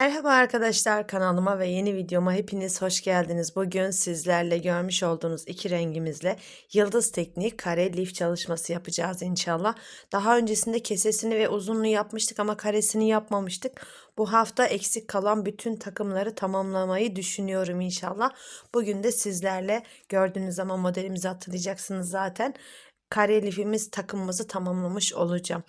Merhaba arkadaşlar kanalıma ve yeni videoma hepiniz hoş geldiniz. Bugün sizlerle görmüş olduğunuz iki rengimizle yıldız tekniği kare lif çalışması yapacağız inşallah. Daha öncesinde kesesini ve uzunluğu yapmıştık ama karesini yapmamıştık. Bu hafta eksik kalan bütün takımları tamamlamayı düşünüyorum inşallah. Bugün de sizlerle gördüğünüz zaman modelimizi hatırlayacaksınız zaten kare lifimiz takımımızı tamamlamış olacağım.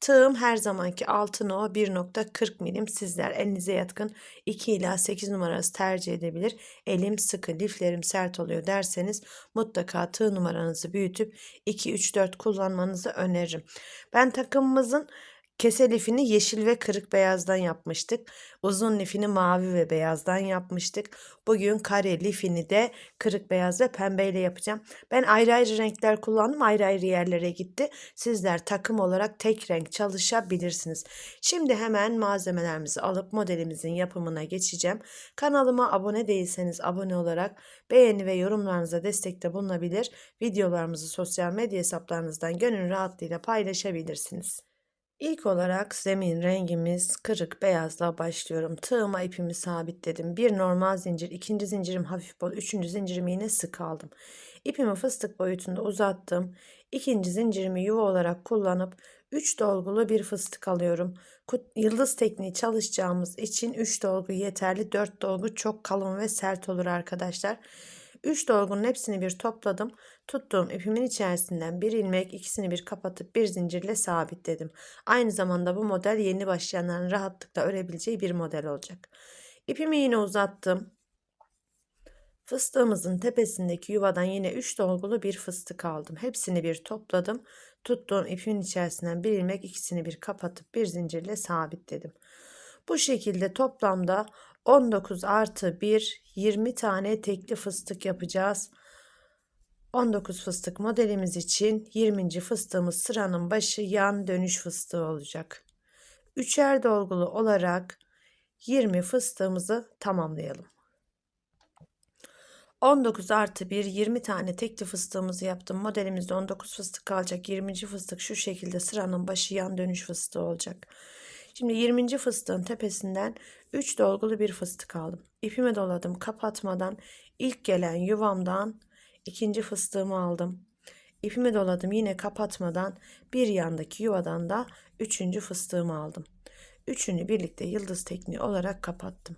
Tığım her zamanki altın o 1.40 milim sizler elinize yatkın 2 ila 8 numarası tercih edebilir. Elim sıkı liflerim sert oluyor derseniz mutlaka tığ numaranızı büyütüp 2-3-4 kullanmanızı öneririm. Ben takımımızın Kese lifini yeşil ve kırık beyazdan yapmıştık. Uzun lifini mavi ve beyazdan yapmıştık. Bugün kare lifini de kırık beyaz ve pembeyle yapacağım. Ben ayrı ayrı renkler kullandım. Ayrı ayrı yerlere gitti. Sizler takım olarak tek renk çalışabilirsiniz. Şimdi hemen malzemelerimizi alıp modelimizin yapımına geçeceğim. Kanalıma abone değilseniz abone olarak beğeni ve yorumlarınıza destekte bulunabilir. Videolarımızı sosyal medya hesaplarınızdan gönül rahatlığıyla paylaşabilirsiniz. İlk olarak zemin rengimiz kırık beyazla başlıyorum. Tığıma ipimi sabitledim. Bir normal zincir, ikinci zincirim hafif bol, üçüncü zincirimi yine sık aldım. İpimi fıstık boyutunda uzattım. İkinci zincirimi yuva olarak kullanıp 3 dolgulu bir fıstık alıyorum. Yıldız tekniği çalışacağımız için 3 dolgu yeterli. 4 dolgu çok kalın ve sert olur arkadaşlar. 3 dolgunun hepsini bir topladım. Tuttuğum ipimin içerisinden bir ilmek ikisini bir kapatıp bir zincirle sabitledim. Aynı zamanda bu model yeni başlayanların rahatlıkla örebileceği bir model olacak. İpimi yine uzattım. Fıstığımızın tepesindeki yuvadan yine 3 dolgulu bir fıstık aldım. Hepsini bir topladım. Tuttuğum ipin içerisinden bir ilmek ikisini bir kapatıp bir zincirle sabitledim. Bu şekilde toplamda 19 artı 1 20 tane tekli fıstık yapacağız. 19 fıstık modelimiz için 20. fıstığımız sıranın başı yan dönüş fıstığı olacak. Üçer dolgulu olarak 20 fıstığımızı tamamlayalım. 19 artı 1 20 tane tekli fıstığımızı yaptım. Modelimizde 19 fıstık kalacak. 20. fıstık şu şekilde sıranın başı yan dönüş fıstığı olacak. Şimdi 20. fıstığın tepesinden 3 dolgulu bir fıstık aldım. İpimi doladım kapatmadan ilk gelen yuvamdan ikinci fıstığımı aldım. İpimi doladım yine kapatmadan bir yandaki yuvadan da üçüncü fıstığımı aldım. Üçünü birlikte yıldız tekniği olarak kapattım.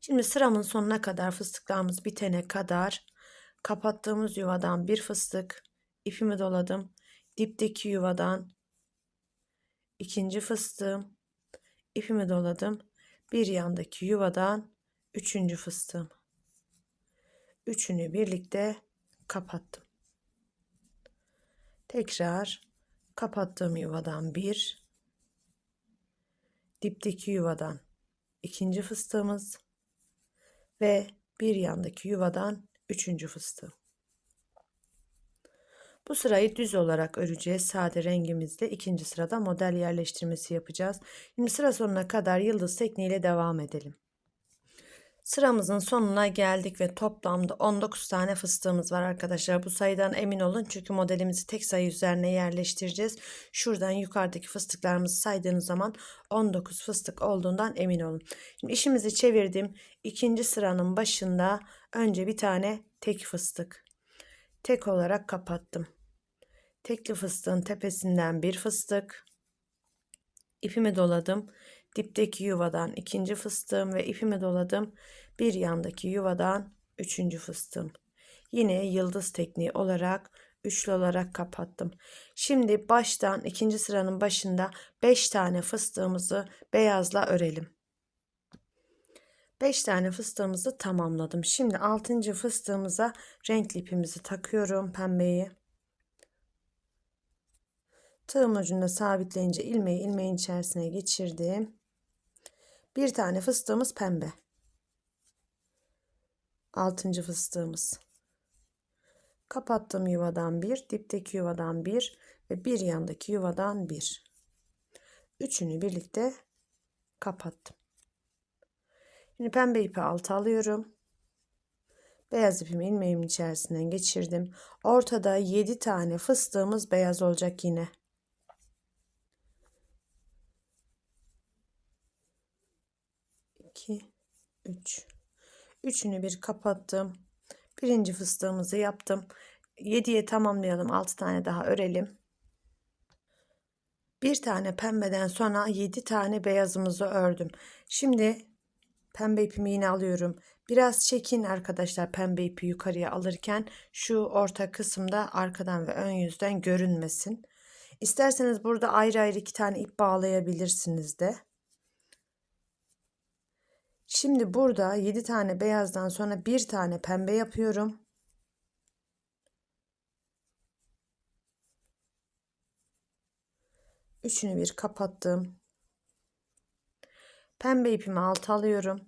Şimdi sıramın sonuna kadar fıstıklarımız bitene kadar kapattığımız yuvadan bir fıstık ipimi doladım. Dipteki yuvadan ikinci fıstığım ipimi doladım. Bir yandaki yuvadan üçüncü fıstığım. Üçünü birlikte kapattım. Tekrar kapattığım yuvadan bir, dipteki yuvadan ikinci fıstığımız ve bir yandaki yuvadan üçüncü fıstığım. Bu sırayı düz olarak öreceğiz. Sade rengimizle ikinci sırada model yerleştirmesi yapacağız. Şimdi sıra sonuna kadar yıldız tekniğiyle devam edelim. Sıramızın sonuna geldik ve toplamda 19 tane fıstığımız var arkadaşlar. Bu sayıdan emin olun çünkü modelimizi tek sayı üzerine yerleştireceğiz. Şuradan yukarıdaki fıstıklarımızı saydığınız zaman 19 fıstık olduğundan emin olun. Şimdi işimizi çevirdim. İkinci sıranın başında önce bir tane tek fıstık. Tek olarak kapattım. Tekli fıstığın tepesinden bir fıstık. İpimi doladım. Dipteki yuvadan ikinci fıstığım ve ipimi doladım. Bir yandaki yuvadan üçüncü fıstığım. Yine yıldız tekniği olarak üçlü olarak kapattım. Şimdi baştan ikinci sıranın başında 5 tane fıstığımızı beyazla örelim. 5 tane fıstığımızı tamamladım. Şimdi 6. fıstığımıza renkli ipimizi takıyorum pembeyi. Tığım ucunda sabitleyince ilmeği ilmeğin içerisine geçirdim. Bir tane fıstığımız pembe. Altıncı fıstığımız. Kapattım yuvadan bir, dipteki yuvadan bir ve bir yandaki yuvadan bir. Üçünü birlikte kapattım. Şimdi pembe ipi alta alıyorum. Beyaz ipimi ilmeğimin içerisinden geçirdim. Ortada 7 tane fıstığımız beyaz olacak yine. 2 3 Üçünü bir kapattım. Birinci fıstığımızı yaptım. 7'ye tamamlayalım. 6 tane daha örelim. Bir tane pembeden sonra 7 tane beyazımızı ördüm. Şimdi pembe ipimi yine alıyorum. Biraz çekin arkadaşlar pembe ipi yukarıya alırken şu orta kısımda arkadan ve ön yüzden görünmesin. İsterseniz burada ayrı ayrı iki tane ip bağlayabilirsiniz de. Şimdi burada 7 tane beyazdan sonra bir tane pembe yapıyorum. Üçünü bir kapattım. Pembe ipimi alta alıyorum.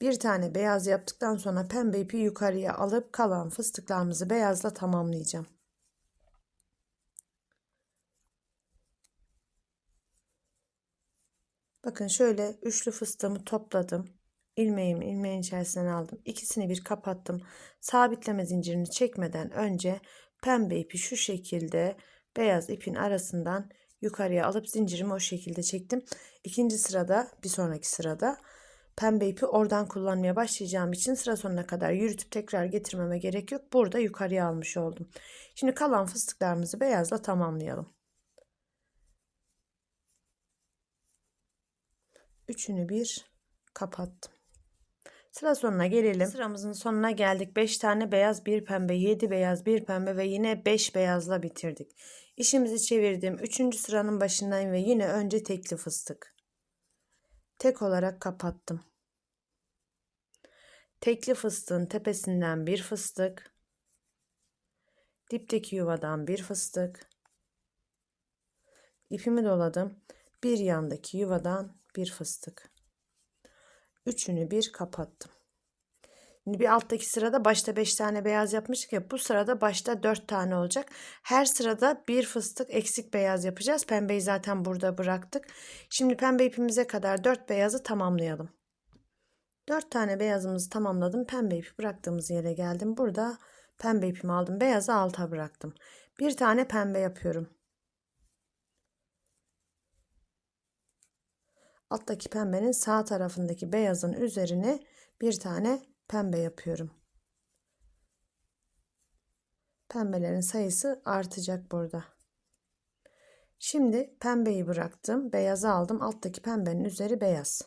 Bir tane beyaz yaptıktan sonra pembe ipi yukarıya alıp kalan fıstıklarımızı beyazla tamamlayacağım. Bakın şöyle üçlü fıstığımı topladım. İlmeğimi ilmeğin içerisinden aldım. İkisini bir kapattım. Sabitleme zincirini çekmeden önce pembe ipi şu şekilde beyaz ipin arasından yukarıya alıp zincirimi o şekilde çektim. İkinci sırada bir sonraki sırada pembe ipi oradan kullanmaya başlayacağım için sıra sonuna kadar yürütüp tekrar getirmeme gerek yok. Burada yukarıya almış oldum. Şimdi kalan fıstıklarımızı beyazla tamamlayalım. Üçünü bir kapattım. Sıra sonuna gelelim. Sıramızın sonuna geldik. 5 tane beyaz, bir pembe, 7 beyaz, bir pembe ve yine 5 beyazla bitirdik. İşimizi çevirdim. 3. sıranın başındayım ve yine önce tekli fıstık. Tek olarak kapattım. Tekli fıstığın tepesinden bir fıstık. Dipteki yuvadan bir fıstık. İpimi doladım. Bir yandaki yuvadan bir fıstık. Üçünü bir kapattım. Şimdi bir alttaki sırada başta 5 tane beyaz yapmıştık ya bu sırada başta 4 tane olacak. Her sırada bir fıstık eksik beyaz yapacağız. Pembeyi zaten burada bıraktık. Şimdi pembe ipimize kadar 4 beyazı tamamlayalım. 4 tane beyazımızı tamamladım. Pembe ipi bıraktığımız yere geldim. Burada pembe ipimi aldım. Beyazı alta bıraktım. Bir tane pembe yapıyorum. Alttaki pembenin sağ tarafındaki beyazın üzerine bir tane pembe yapıyorum. Pembelerin sayısı artacak burada. Şimdi pembeyi bıraktım. Beyazı aldım. Alttaki pembenin üzeri beyaz.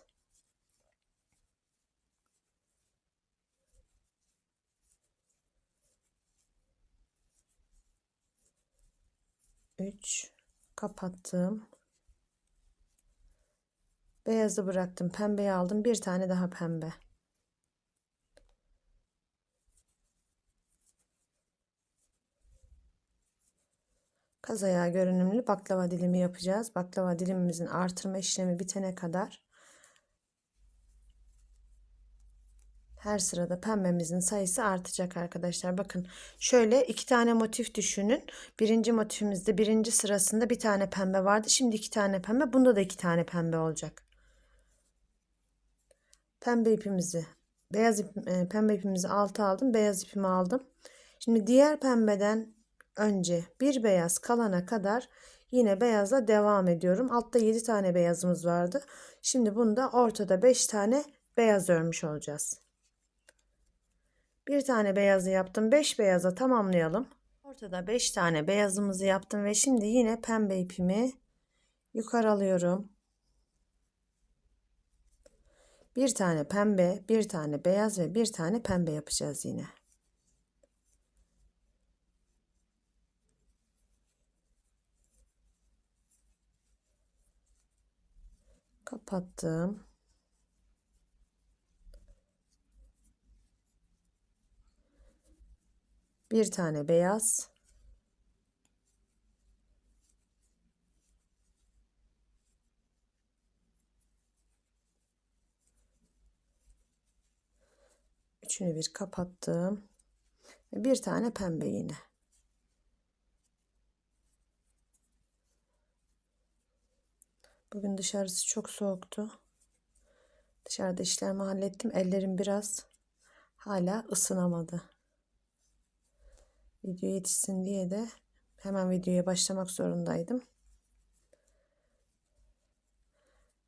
Üç kapattım. Beyazı bıraktım. Pembeyi aldım. Bir tane daha pembe. Kaz ayağı görünümlü baklava dilimi yapacağız. Baklava dilimimizin artırma işlemi bitene kadar her sırada pembemizin sayısı artacak arkadaşlar. Bakın şöyle iki tane motif düşünün. Birinci motifimizde birinci sırasında bir tane pembe vardı. Şimdi iki tane pembe. Bunda da iki tane pembe olacak pembe ipimizi beyaz ip, e, pembe ipimizi alta aldım. Beyaz ipimi aldım. Şimdi diğer pembeden önce bir beyaz kalana kadar yine beyazla devam ediyorum. Altta 7 tane beyazımız vardı. Şimdi bunda ortada 5 tane beyaz örmüş olacağız. Bir tane beyazı yaptım. 5 beyaza tamamlayalım. Ortada 5 tane beyazımızı yaptım ve şimdi yine pembe ipimi yukarı alıyorum. Bir tane pembe, bir tane beyaz ve bir tane pembe yapacağız yine. Kapattım. Bir tane beyaz, Üçünü bir kapattım. Bir tane pembe yine. Bugün dışarısı çok soğuktu. Dışarıda işlerimi hallettim. Ellerim biraz hala ısınamadı. Video yetişsin diye de hemen videoya başlamak zorundaydım.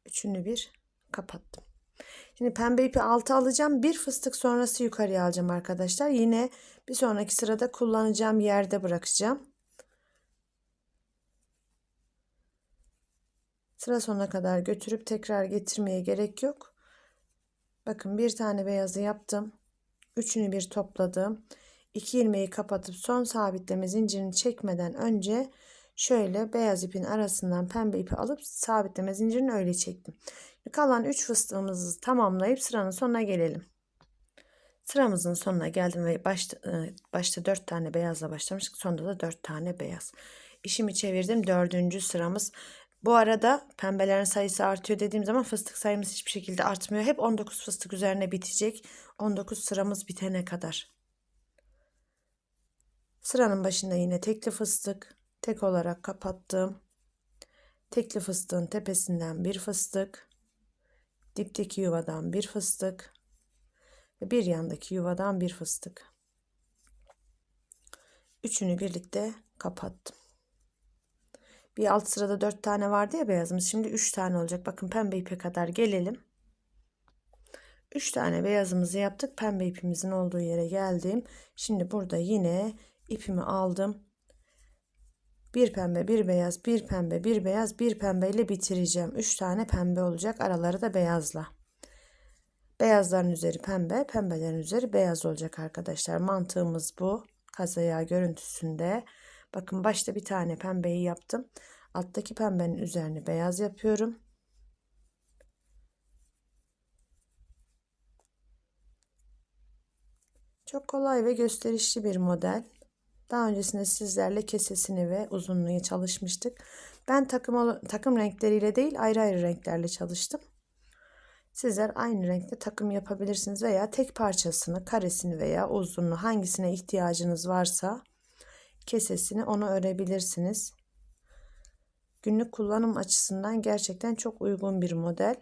Üçünü bir kapattım. Şimdi pembe ipi alta alacağım. Bir fıstık sonrası yukarıya alacağım arkadaşlar. Yine bir sonraki sırada kullanacağım yerde bırakacağım. Sıra sonuna kadar götürüp tekrar getirmeye gerek yok. Bakın bir tane beyazı yaptım. Üçünü bir topladım. İki ilmeği kapatıp son sabitleme zincirini çekmeden önce şöyle beyaz ipin arasından pembe ipi alıp sabitleme zincirini öyle çektim. Kalan 3 fıstığımızı tamamlayıp sıranın sonuna gelelim. Sıramızın sonuna geldim ve başta, başta 4 tane beyazla başlamıştık. Sonunda da 4 tane beyaz. İşimi çevirdim. Dördüncü sıramız. Bu arada pembelerin sayısı artıyor dediğim zaman fıstık sayımız hiçbir şekilde artmıyor. Hep 19 fıstık üzerine bitecek. 19 sıramız bitene kadar. Sıranın başında yine tekli fıstık. Tek olarak kapattım. Tekli fıstığın tepesinden bir fıstık. Dipteki yuvadan bir fıstık. Ve bir yandaki yuvadan bir fıstık. Üçünü birlikte kapattım. Bir alt sırada dört tane vardı ya beyazımız. Şimdi üç tane olacak. Bakın pembe ipe kadar gelelim. Üç tane beyazımızı yaptık. Pembe ipimizin olduğu yere geldim. Şimdi burada yine ipimi aldım. Bir pembe, bir beyaz, bir pembe, bir beyaz, bir pembe ile bitireceğim. Üç tane pembe olacak. Araları da beyazla. Beyazların üzeri pembe, pembelerin üzeri beyaz olacak arkadaşlar. Mantığımız bu. Kazaya görüntüsünde. Bakın başta bir tane pembeyi yaptım. Alttaki pembenin üzerine beyaz yapıyorum. Çok kolay ve gösterişli bir model. Daha öncesinde sizlerle kesesini ve uzunluğu çalışmıştık. Ben takım, takım renkleriyle değil ayrı ayrı renklerle çalıştım. Sizler aynı renkte takım yapabilirsiniz veya tek parçasını, karesini veya uzunluğu hangisine ihtiyacınız varsa kesesini onu örebilirsiniz. Günlük kullanım açısından gerçekten çok uygun bir model.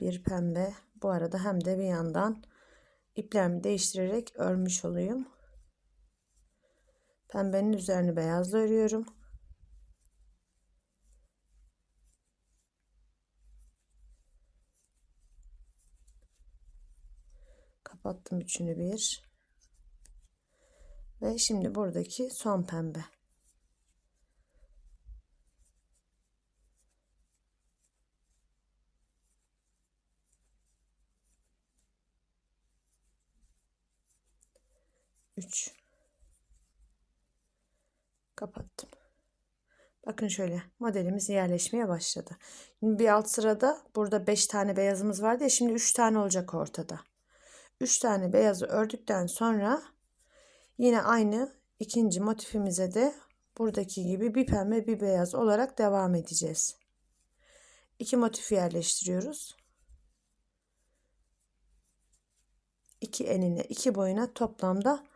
Bir pembe. Bu arada hem de bir yandan iplerimi değiştirerek örmüş olayım. Pembenin üzerini beyazla örüyorum. Kapattım üçünü bir. Ve şimdi buradaki son pembe. Üç. Kapattım. Bakın şöyle modelimiz yerleşmeye başladı. Şimdi bir alt sırada burada 5 tane beyazımız vardı ya şimdi 3 tane olacak ortada. 3 tane beyazı ördükten sonra yine aynı ikinci motifimize de buradaki gibi bir pembe bir beyaz olarak devam edeceğiz. İki motif yerleştiriyoruz. İki enine iki boyuna toplamda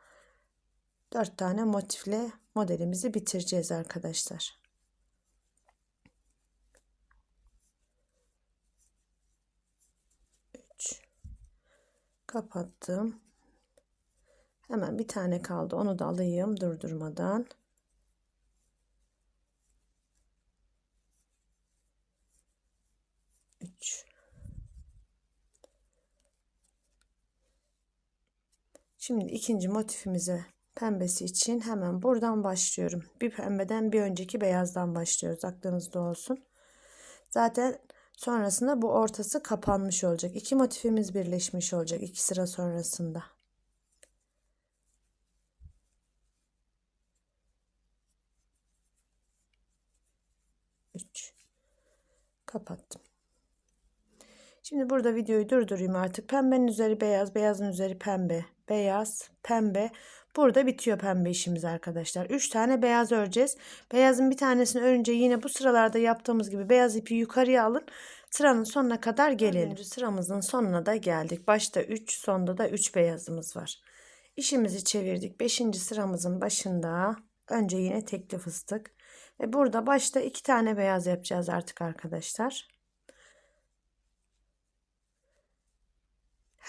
4 tane motifle modelimizi bitireceğiz arkadaşlar. Üç. Kapattım. Hemen bir tane kaldı. Onu da alayım durdurmadan. Üç. Şimdi ikinci motifimize pembesi için hemen buradan başlıyorum. Bir pembeden bir önceki beyazdan başlıyoruz. Aklınızda olsun. Zaten sonrasında bu ortası kapanmış olacak. İki motifimiz birleşmiş olacak iki sıra sonrasında. 3 kapattım. Şimdi burada videoyu durdurayım artık. Pembenin üzeri beyaz, beyazın üzeri pembe, beyaz, pembe. Burada bitiyor pembe işimiz arkadaşlar. 3 tane beyaz öreceğiz. Beyazın bir tanesini örünce yine bu sıralarda yaptığımız gibi beyaz ipi yukarıya alın. Sıranın sonuna kadar gelelim. Dördüncü sıramızın sonuna da geldik. Başta 3, sonda da 3 beyazımız var. İşimizi çevirdik. 5. sıramızın başında önce yine tekli fıstık. Ve burada başta iki tane beyaz yapacağız artık arkadaşlar.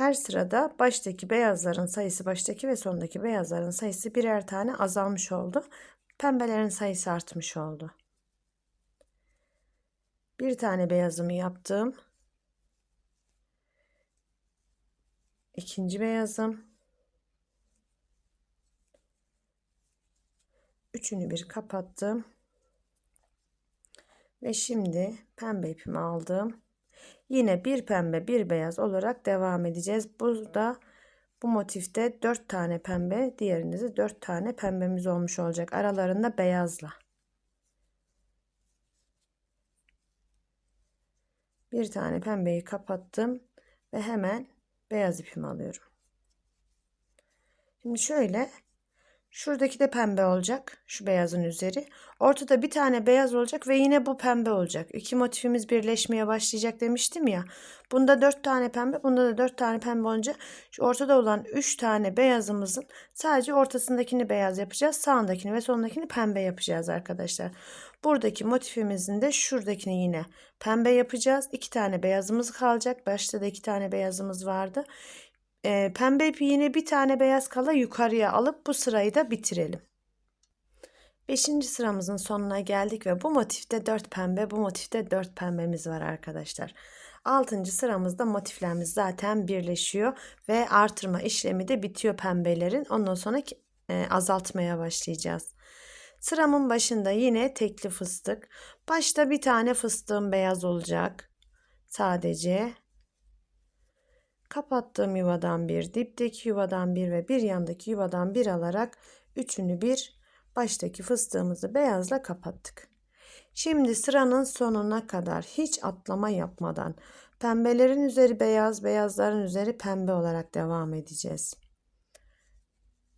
Her sırada baştaki beyazların sayısı baştaki ve sondaki beyazların sayısı birer tane azalmış oldu. Pembelerin sayısı artmış oldu. Bir tane beyazımı yaptım. İkinci beyazım. Üçünü bir kapattım. Ve şimdi pembe ipimi aldım. Yine bir pembe bir beyaz olarak devam edeceğiz. Burada bu motifte 4 tane pembe, diğerinde de 4 tane pembemiz olmuş olacak. Aralarında beyazla. Bir tane pembeyi kapattım ve hemen beyaz ipimi alıyorum. Şimdi şöyle Şuradaki de pembe olacak. Şu beyazın üzeri. Ortada bir tane beyaz olacak ve yine bu pembe olacak. İki motifimiz birleşmeye başlayacak demiştim ya. Bunda dört tane pembe, bunda da dört tane pembe olunca şu ortada olan üç tane beyazımızın sadece ortasındakini beyaz yapacağız. Sağındakini ve solundakini pembe yapacağız arkadaşlar. Buradaki motifimizin de şuradakini yine pembe yapacağız. İki tane beyazımız kalacak. Başta da iki tane beyazımız vardı e, pembe ipi yine bir tane beyaz kala yukarıya alıp bu sırayı da bitirelim. Beşinci sıramızın sonuna geldik ve bu motifte 4 pembe, bu motifte 4 pembemiz var arkadaşlar. Altıncı sıramızda motiflerimiz zaten birleşiyor ve artırma işlemi de bitiyor pembelerin. Ondan sonra e, azaltmaya başlayacağız. Sıramın başında yine tekli fıstık. Başta bir tane fıstığım beyaz olacak. Sadece Kapattığım yuvadan bir, dipteki yuvadan bir ve bir yandaki yuvadan bir alarak üçünü bir baştaki fıstığımızı beyazla kapattık. Şimdi sıranın sonuna kadar hiç atlama yapmadan pembelerin üzeri beyaz, beyazların üzeri pembe olarak devam edeceğiz.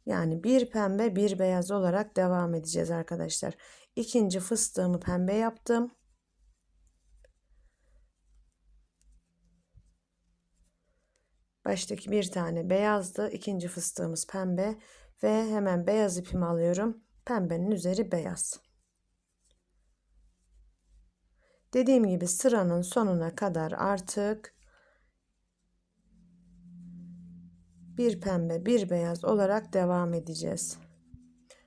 Yani bir pembe bir beyaz olarak devam edeceğiz arkadaşlar. İkinci fıstığımı pembe yaptım. Baştaki bir tane beyazdı. ikinci fıstığımız pembe. Ve hemen beyaz ipimi alıyorum. Pembenin üzeri beyaz. Dediğim gibi sıranın sonuna kadar artık bir pembe bir beyaz olarak devam edeceğiz.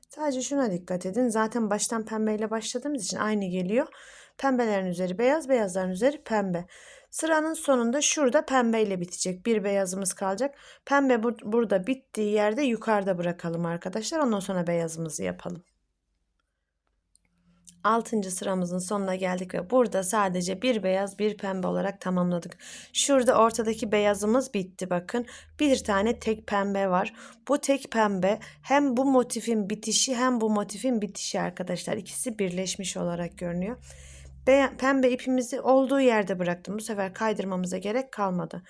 Sadece şuna dikkat edin. Zaten baştan pembeyle başladığımız için aynı geliyor. Pembelerin üzeri beyaz, beyazların üzeri pembe. Sıranın sonunda şurada pembe ile bitecek. Bir beyazımız kalacak. Pembe bur burada bittiği yerde yukarıda bırakalım arkadaşlar. Ondan sonra beyazımızı yapalım. Altıncı sıramızın sonuna geldik ve burada sadece bir beyaz bir pembe olarak tamamladık. Şurada ortadaki beyazımız bitti bakın. Bir tane tek pembe var. Bu tek pembe hem bu motifin bitişi hem bu motifin bitişi arkadaşlar. İkisi birleşmiş olarak görünüyor pembe ipimizi olduğu yerde bıraktım. Bu sefer kaydırmamıza gerek kalmadı.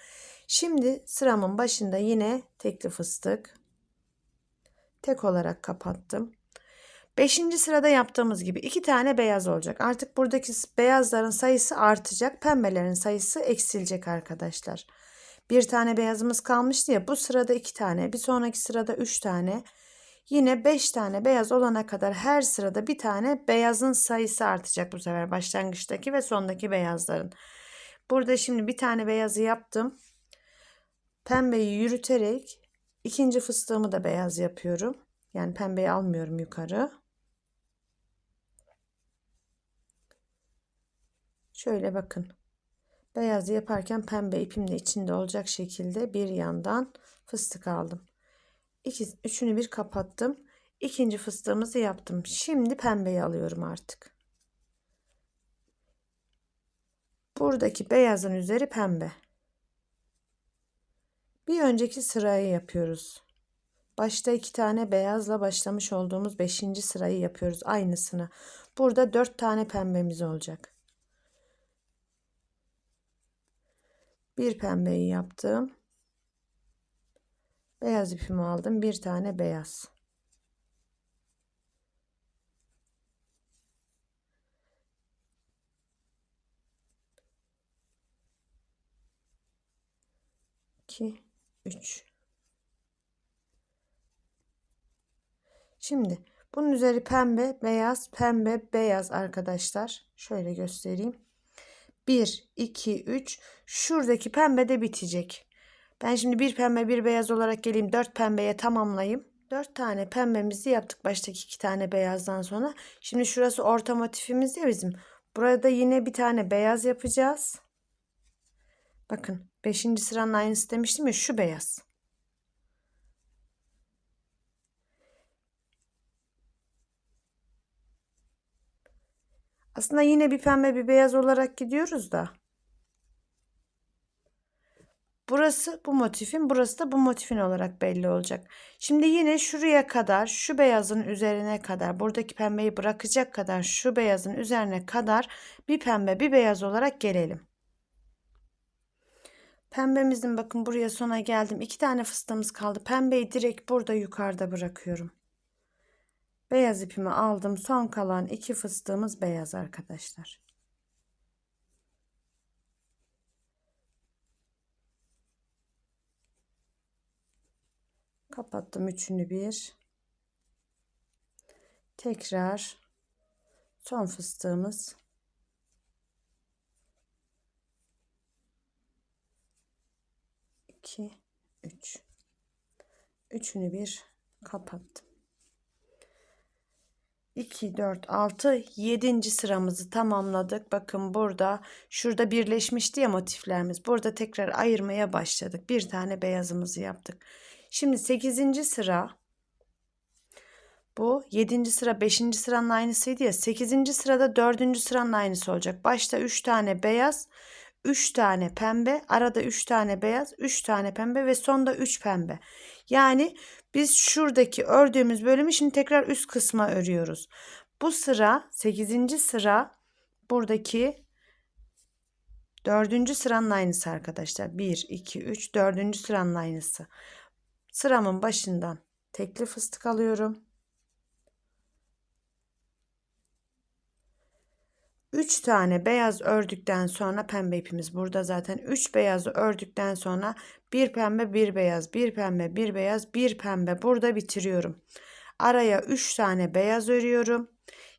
Şimdi sıramın başında yine tekli fıstık. Tek olarak kapattım. Beşinci sırada yaptığımız gibi iki tane beyaz olacak. Artık buradaki beyazların sayısı artacak. Pembelerin sayısı eksilecek arkadaşlar. Bir tane beyazımız kalmıştı ya. Bu sırada iki tane. Bir sonraki sırada üç tane. Yine 5 tane beyaz olana kadar her sırada bir tane beyazın sayısı artacak bu sefer başlangıçtaki ve sondaki beyazların. Burada şimdi bir tane beyazı yaptım. Pembeyi yürüterek ikinci fıstığımı da beyaz yapıyorum. Yani pembeyi almıyorum yukarı. Şöyle bakın. Beyazı yaparken pembe ipim de içinde olacak şekilde bir yandan fıstık aldım. İki, üçünü bir kapattım. İkinci fıstığımızı yaptım. Şimdi pembeyi alıyorum artık. Buradaki beyazın üzeri pembe. Bir önceki sırayı yapıyoruz. Başta iki tane beyazla başlamış olduğumuz beşinci sırayı yapıyoruz. Aynısını. Burada dört tane pembemiz olacak. Bir pembeyi yaptım. Beyaz ipimi aldım. Bir tane beyaz. İki, üç. Şimdi bunun üzeri pembe, beyaz, pembe, beyaz arkadaşlar. Şöyle göstereyim. 1, 2, 3. Şuradaki pembe de bitecek. Ben şimdi bir pembe bir beyaz olarak geleyim. Dört pembeye tamamlayayım. Dört tane pembemizi yaptık baştaki iki tane beyazdan sonra. Şimdi şurası orta motifimiz ya bizim. Burada yine bir tane beyaz yapacağız. Bakın 5. sıranın aynısı demiştim ya şu beyaz. Aslında yine bir pembe bir beyaz olarak gidiyoruz da. Burası bu motifin, burası da bu motifin olarak belli olacak. Şimdi yine şuraya kadar, şu beyazın üzerine kadar, buradaki pembeyi bırakacak kadar şu beyazın üzerine kadar bir pembe bir beyaz olarak gelelim. Pembemizin bakın buraya sona geldim. İki tane fıstığımız kaldı. Pembeyi direkt burada yukarıda bırakıyorum. Beyaz ipimi aldım. Son kalan iki fıstığımız beyaz arkadaşlar. Kapattım üçünü bir. Tekrar son fıstığımız. iki, üç. Üçünü bir kapattım. 2, 4, 6, 7. sıramızı tamamladık. Bakın burada şurada birleşmişti ya motiflerimiz. Burada tekrar ayırmaya başladık. Bir tane beyazımızı yaptık. Şimdi 8. sıra bu 7. sıra 5. sıranın aynısıydı ya. 8. sırada 4. sıranın aynısı olacak. Başta 3 tane beyaz, 3 tane pembe, arada 3 tane beyaz, 3 tane pembe ve sonda 3 pembe. Yani biz şuradaki ördüğümüz bölümü şimdi tekrar üst kısma örüyoruz. Bu sıra 8. sıra buradaki 4. sıranın aynısı arkadaşlar. 1, 2, 3, 4. sıranın aynısı. Sıramın başından tekli fıstık alıyorum. 3 tane beyaz ördükten sonra pembe ipimiz burada zaten 3 beyazı ördükten sonra bir pembe bir beyaz bir pembe bir beyaz bir pembe burada bitiriyorum. Araya 3 tane beyaz örüyorum.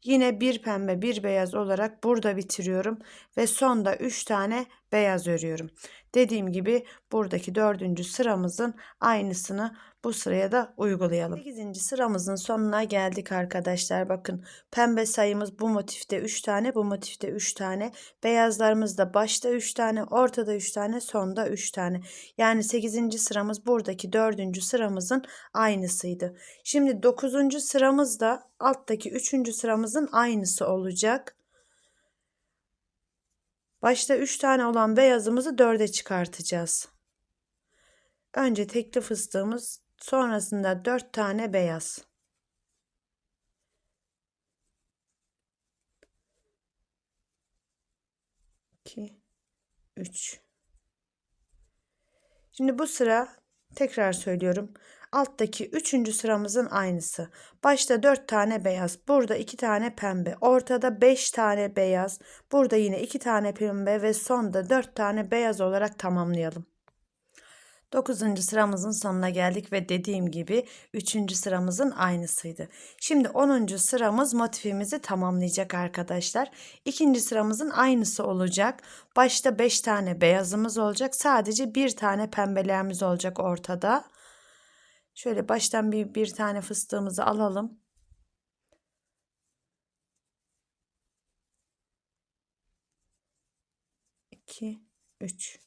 Yine bir pembe bir beyaz olarak burada bitiriyorum ve sonda 3 tane beyaz örüyorum. Dediğim gibi buradaki dördüncü sıramızın aynısını bu sıraya da uygulayalım. 8. sıramızın sonuna geldik arkadaşlar. Bakın pembe sayımız bu motifte 3 tane, bu motifte 3 tane. Beyazlarımız da başta 3 tane, ortada 3 tane, sonda 3 tane. Yani 8. sıramız buradaki 4. sıramızın aynısıydı. Şimdi 9. sıramız da alttaki 3. sıramızın aynısı olacak. Başta 3 tane olan beyazımızı 4'e çıkartacağız. Önce tekli fıstığımız, sonrasında 4 tane beyaz. İki, üç. Şimdi bu sıra tekrar söylüyorum. Alttaki üçüncü sıramızın aynısı. Başta dört tane beyaz. Burada iki tane pembe. Ortada beş tane beyaz. Burada yine iki tane pembe ve sonda dört tane beyaz olarak tamamlayalım. 9. sıramızın sonuna geldik ve dediğim gibi 3. sıramızın aynısıydı. Şimdi 10. sıramız motifimizi tamamlayacak arkadaşlar. 2. sıramızın aynısı olacak. Başta 5 tane beyazımız olacak. Sadece bir tane pembelerimiz olacak ortada. Şöyle baştan bir, bir tane fıstığımızı alalım. İki, üç.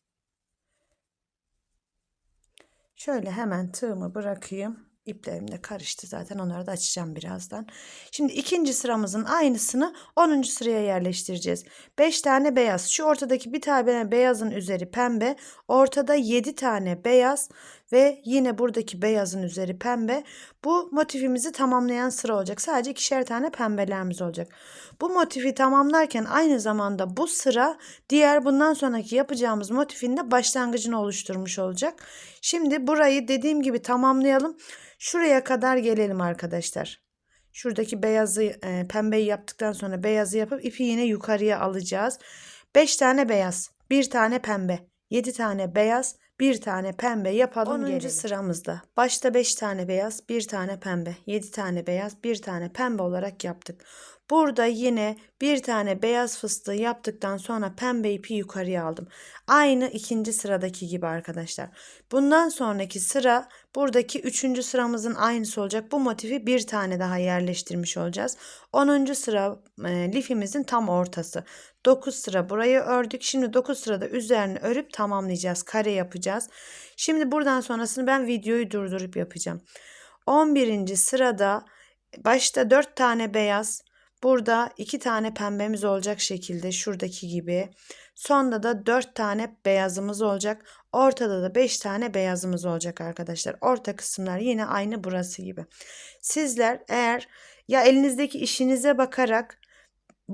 Şöyle hemen tığımı bırakayım. İplerim de karıştı zaten onları da açacağım birazdan. Şimdi ikinci sıramızın aynısını 10. sıraya yerleştireceğiz. 5 tane beyaz. Şu ortadaki bir tane beyazın üzeri pembe. Ortada 7 tane beyaz ve yine buradaki beyazın üzeri pembe. Bu motifimizi tamamlayan sıra olacak. Sadece ikişer tane pembelerimiz olacak. Bu motifi tamamlarken aynı zamanda bu sıra diğer bundan sonraki yapacağımız motifin de başlangıcını oluşturmuş olacak. Şimdi burayı dediğim gibi tamamlayalım. Şuraya kadar gelelim arkadaşlar. Şuradaki beyazı e, pembeyi yaptıktan sonra beyazı yapıp ipi yine yukarıya alacağız. 5 tane beyaz, 1 tane pembe, 7 tane beyaz, bir tane pembe yapalım 10. gelelim. sıramızda başta 5 tane beyaz, bir tane pembe, 7 tane beyaz, bir tane pembe olarak yaptık. Burada yine bir tane beyaz fıstığı yaptıktan sonra pembe ipi yukarıya aldım. Aynı ikinci sıradaki gibi arkadaşlar. Bundan sonraki sıra buradaki üçüncü sıramızın aynısı olacak. Bu motifi bir tane daha yerleştirmiş olacağız. 10. sıra e, lifimizin tam ortası. 9 sıra burayı ördük. Şimdi 9 sırada üzerine örüp tamamlayacağız. Kare yapacağız. Şimdi buradan sonrasını ben videoyu durdurup yapacağım. 11. sırada başta 4 tane beyaz, burada 2 tane pembemiz olacak şekilde şuradaki gibi. Sonda da 4 tane beyazımız olacak. Ortada da 5 tane beyazımız olacak arkadaşlar. Orta kısımlar yine aynı burası gibi. Sizler eğer ya elinizdeki işinize bakarak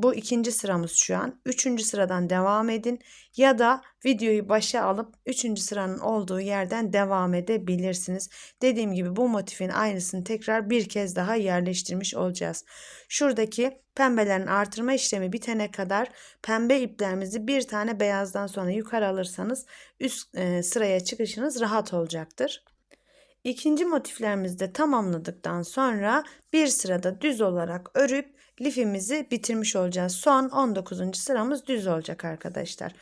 bu ikinci sıramız şu an. Üçüncü sıradan devam edin ya da videoyu başa alıp üçüncü sıranın olduğu yerden devam edebilirsiniz. Dediğim gibi bu motifin aynısını tekrar bir kez daha yerleştirmiş olacağız. Şuradaki pembelerin artırma işlemi bitene kadar pembe iplerimizi bir tane beyazdan sonra yukarı alırsanız üst e, sıraya çıkışınız rahat olacaktır. İkinci motiflerimizi de tamamladıktan sonra bir sırada düz olarak örüp lifimizi bitirmiş olacağız. Son 19. sıramız düz olacak arkadaşlar.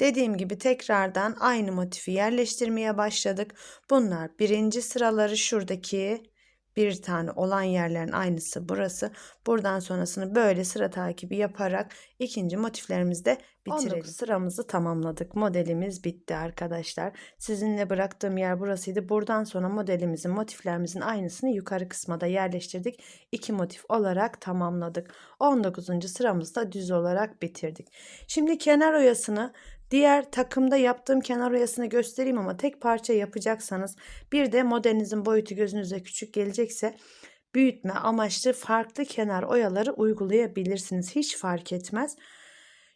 Dediğim gibi tekrardan aynı motifi yerleştirmeye başladık. Bunlar birinci sıraları şuradaki bir tane olan yerlerin aynısı burası. Buradan sonrasını böyle sıra takibi yaparak ikinci motiflerimizde bitirelim. 19 sıramızı tamamladık. Modelimiz bitti arkadaşlar. Sizinle bıraktığım yer burasıydı. Buradan sonra modelimizin motiflerimizin aynısını yukarı kısma da yerleştirdik. İki motif olarak tamamladık. 19. sıramızda düz olarak bitirdik. Şimdi kenar oyasını Diğer takımda yaptığım kenar oyasını göstereyim ama tek parça yapacaksanız bir de modelinizin boyutu gözünüze küçük gelecekse büyütme amaçlı farklı kenar oyaları uygulayabilirsiniz. Hiç fark etmez.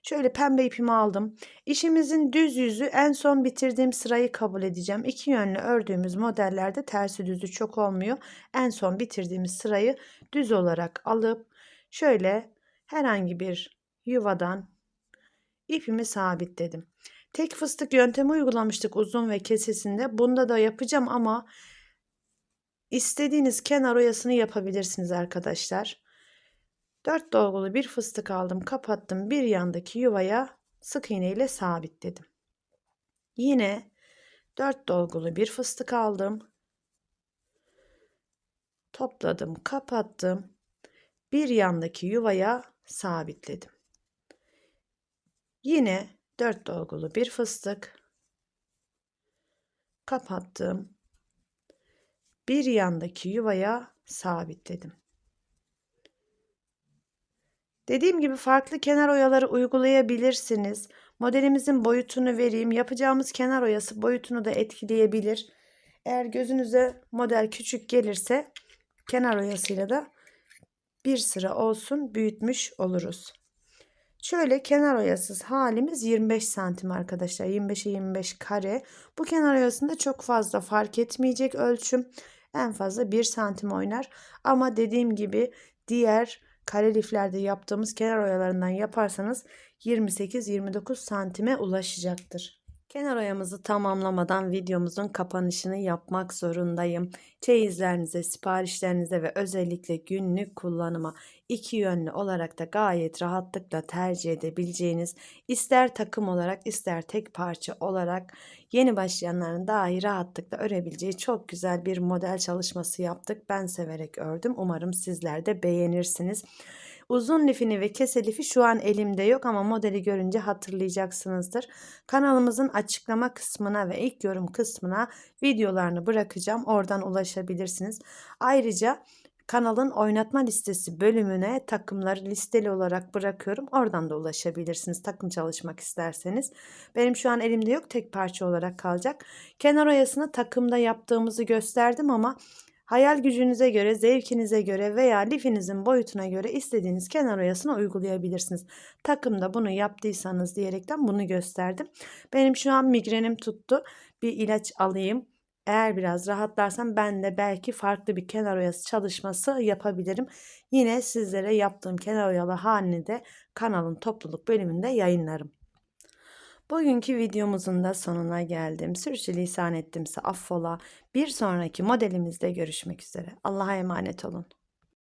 Şöyle pembe ipimi aldım. İşimizin düz yüzü en son bitirdiğim sırayı kabul edeceğim. İki yönlü ördüğümüz modellerde tersi düzü çok olmuyor. En son bitirdiğimiz sırayı düz olarak alıp şöyle herhangi bir yuvadan ipimi sabitledim. Tek fıstık yöntemi uygulamıştık uzun ve kesesinde. Bunda da yapacağım ama istediğiniz kenar oyasını yapabilirsiniz arkadaşlar. 4 dolgulu bir fıstık aldım, kapattım. Bir yandaki yuvaya sık iğne ile sabitledim. Yine 4 dolgulu bir fıstık aldım. Topladım, kapattım. Bir yandaki yuvaya sabitledim. Yine 4 dolgulu bir fıstık kapattım. Bir yandaki yuvaya sabitledim. Dediğim gibi farklı kenar oyaları uygulayabilirsiniz. Modelimizin boyutunu vereyim. Yapacağımız kenar oyası boyutunu da etkileyebilir. Eğer gözünüze model küçük gelirse kenar oyasıyla da bir sıra olsun büyütmüş oluruz. Şöyle kenar oyasız halimiz 25 santim arkadaşlar. 25'e 25 kare. Bu kenar oyasında çok fazla fark etmeyecek ölçüm. En fazla 1 santim oynar. Ama dediğim gibi diğer kare liflerde yaptığımız kenar oyalarından yaparsanız 28-29 santime ulaşacaktır. Kenar oyamızı tamamlamadan videomuzun kapanışını yapmak zorundayım. Çeyizlerinize, siparişlerinize ve özellikle günlük kullanıma iki yönlü olarak da gayet rahatlıkla tercih edebileceğiniz ister takım olarak ister tek parça olarak yeni başlayanların dahi rahatlıkla örebileceği çok güzel bir model çalışması yaptık. Ben severek ördüm. Umarım sizler de beğenirsiniz. Uzun lifini ve kese lifi şu an elimde yok ama modeli görünce hatırlayacaksınızdır. Kanalımızın açıklama kısmına ve ilk yorum kısmına videolarını bırakacağım. Oradan ulaşabilirsiniz. Ayrıca kanalın oynatma listesi bölümüne takımları listeli olarak bırakıyorum. Oradan da ulaşabilirsiniz takım çalışmak isterseniz. Benim şu an elimde yok tek parça olarak kalacak. Kenar oyasını takımda yaptığımızı gösterdim ama Hayal gücünüze göre, zevkinize göre veya lifinizin boyutuna göre istediğiniz kenar oyasını uygulayabilirsiniz. Takımda bunu yaptıysanız diyerekten bunu gösterdim. Benim şu an migrenim tuttu. Bir ilaç alayım. Eğer biraz rahatlarsam ben de belki farklı bir kenar oyası çalışması yapabilirim. Yine sizlere yaptığım kenar oyalı halini de kanalın topluluk bölümünde yayınlarım. Bugünkü videomuzun da sonuna geldim. Sürçülisan ettimse affola. Bir sonraki modelimizde görüşmek üzere. Allah'a emanet olun.